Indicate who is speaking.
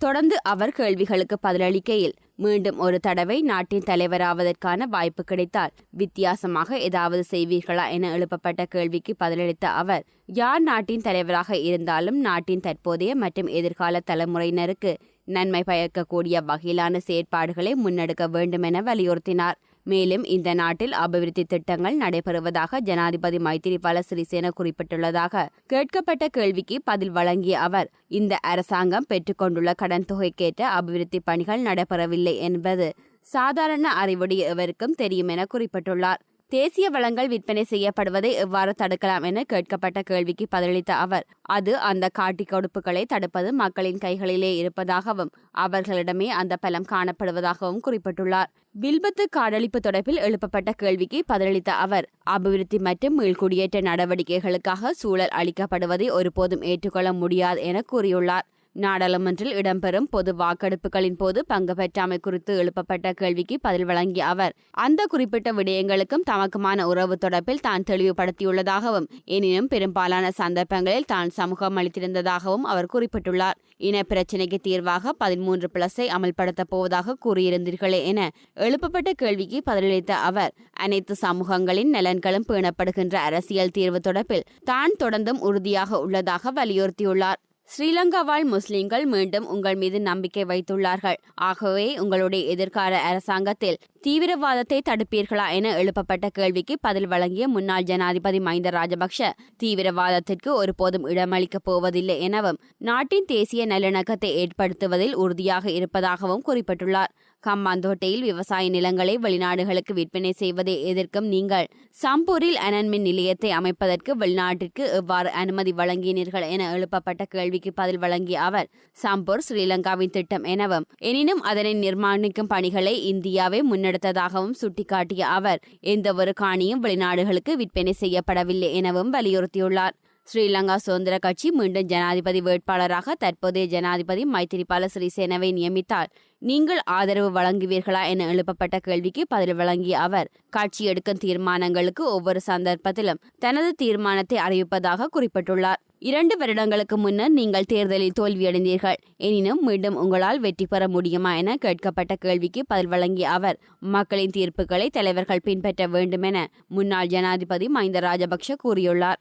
Speaker 1: தொடர்ந்து அவர் கேள்விகளுக்கு பதிலளிக்கையில் மீண்டும் ஒரு தடவை நாட்டின் தலைவராவதற்கான வாய்ப்பு கிடைத்தால் வித்தியாசமாக ஏதாவது செய்வீர்களா என எழுப்பப்பட்ட கேள்விக்கு பதிலளித்த அவர் யார் நாட்டின் தலைவராக இருந்தாலும் நாட்டின் தற்போதைய மற்றும் எதிர்கால தலைமுறையினருக்கு நன்மை பயக்கக்கூடிய வகையிலான செயற்பாடுகளை முன்னெடுக்க வேண்டும் என வலியுறுத்தினார். மேலும் இந்த நாட்டில் அபிவிருத்தி திட்டங்கள் நடைபெறுவதாக ஜனாதிபதி மைத்திரிபால சிறிசேன குறிப்பிட்டுள்ளதாக கேட்கப்பட்ட கேள்விக்கு பதில் வழங்கிய அவர் இந்த அரசாங்கம் பெற்றுக்கொண்டுள்ள கடன் தொகைக்கேற்ற அபிவிருத்தி பணிகள் நடைபெறவில்லை என்பது சாதாரண அறிவுடைய எவருக்கும் தெரியும் என குறிப்பிட்டுள்ளார். தேசிய வளங்கள் விற்பனை செய்யப்படுவதை எவ்வாறு தடுக்கலாம் என கேட்கப்பட்ட கேள்விக்கு பதிலளித்த அவர் அது அந்த காட்டி கொடுப்புகளை தடுப்பது மக்களின் கைகளிலே இருப்பதாகவும் அவர்களிடமே அந்த பலம் காணப்படுவதாகவும் குறிப்பிட்டுள்ளார். வில்பத்து காடழிப்பு தொடர்பில் எழுப்பப்பட்ட கேள்விக்கு பதிலளித்த அவர் அபிவிருத்தி மற்றும் மீள்குடியேற்ற நடவடிக்கைகளுக்காக சூழல் அளிக்கப்படுவதை ஒருபோதும் ஏற்றுக்கொள்ள முடியாது என கூறியுள்ளார். நாடாளுமன்றில் இடம்பெறும் பொது வாக்கெடுப்புகளின் போது பங்கு பெற்றாமை குறித்து எழுப்பப்பட்ட கேள்விக்கு பதில் வழங்கிய அவர் அந்த குறிப்பிட்ட விடயங்களுக்கும் தமக்குமான உறவு தொடர்பில் தான் தெளிவுபடுத்தியுள்ளதாகவும் எனினும் பெரும்பாலான சந்தர்ப்பங்களில் தான் சமூகம் அளித்திருந்ததாகவும் அவர் குறிப்பிட்டுள்ளார். இன பிரச்சினைக்கு தீர்வாக பதிமூன்று பிளஸை அமல்படுத்தப் போவதாக கூறியிருந்தீர்களே என எழுப்பப்பட்ட கேள்விக்கு பதிலளித்த அவர் அனைத்து சமூகங்களின் நலன்களும் பேணப்படுகின்ற அரசியல் தீர்வு தொடர்பில் தான் தொடர்ந்தும் உறுதியாக உள்ளதாக வலியுறுத்தியுள்ளார். ஸ்ரீலங்கா வாழ் முஸ்லிம்கள் மீண்டும் உங்கள் மீது நம்பிக்கை வைத்துள்ளார்கள். ஆகவே உங்களுடைய எதிர்கால அரசாங்கத்தில் தீவிரவாதத்தை தடுப்பீர்களா என எழுப்பப்பட்ட கேள்விக்கு பதில் வழங்கிய முன்னாள் ஜனாதிபதி மஹிந்த ராஜபக்ஷ தீவிரவாதத்திற்கு ஒருபோதும் இடமளிக்கப் போவதில்லை எனவும் நாட்டின் தேசிய நல்லிணக்கத்தை ஏற்படுத்துவதில் உறுதியாக இருப்பதாகவும் குறிப்பிட்டுள்ளார். கம்மாந்தோட்டையில் விவசாய நிலங்களை வெளிநாடுகளுக்கு விற்பனை செய்வதை எதிர்க்கும் நீங்கள் சம்பூரில் அனன்மின் நிலையத்தை அமைப்பதற்கு வெளிநாட்டிற்கு எவ்வாறு அனுமதி வழங்கினீர்கள் என எழுப்பப்பட்ட கேள்விக்கு பதில் வழங்கிய அவர் சம்பூர் ஸ்ரீலங்காவின் திட்டம் எனவும் எனினும் அதனை நிர்மாணிக்கும் பணிகளை இந்தியாவே முன்னெடுத்ததாகவும் சுட்டிக்காட்டிய அவர் எந்தவொரு காணியும் வெளிநாடுகளுக்கு விற்பனை செய்யப்படவில்லை எனவும் வலியுறுத்தியுள்ளார். ஸ்ரீலங்கா சுதந்திர கட்சி மீண்டும் ஜனாதிபதி வேட்பாளராக தற்போதைய ஜனாதிபதி மைத்திரிபால சிறிசேனவை நியமித்தால் நீங்கள் ஆதரவு வழங்குவீர்களா என எழுப்பப்பட்ட கேள்விக்கு பதில் வழங்கிய அவர் கட்சி எடுக்கும் தீர்மானங்களுக்கு ஒவ்வொரு சந்தர்ப்பத்திலும் தனது தீர்மானத்தை அறிவிப்பதாக குறிப்பிட்டுள்ளார். இரண்டு வருடங்களுக்கு முன்னர் நீங்கள் தேர்தலில் தோல்வியடைந்தீர்கள். எனினும் மீண்டும் உங்களால் வெற்றி பெற முடியுமா என கேட்கப்பட்ட கேள்விக்கு பதில் வழங்கிய அவர் மக்களின் தீர்ப்புகளை தலைவர்கள் பின்பற்ற வேண்டும் என முன்னாள் ஜனாதிபதி மஹிந்த ராஜபக்ஷ கூறியுள்ளார்.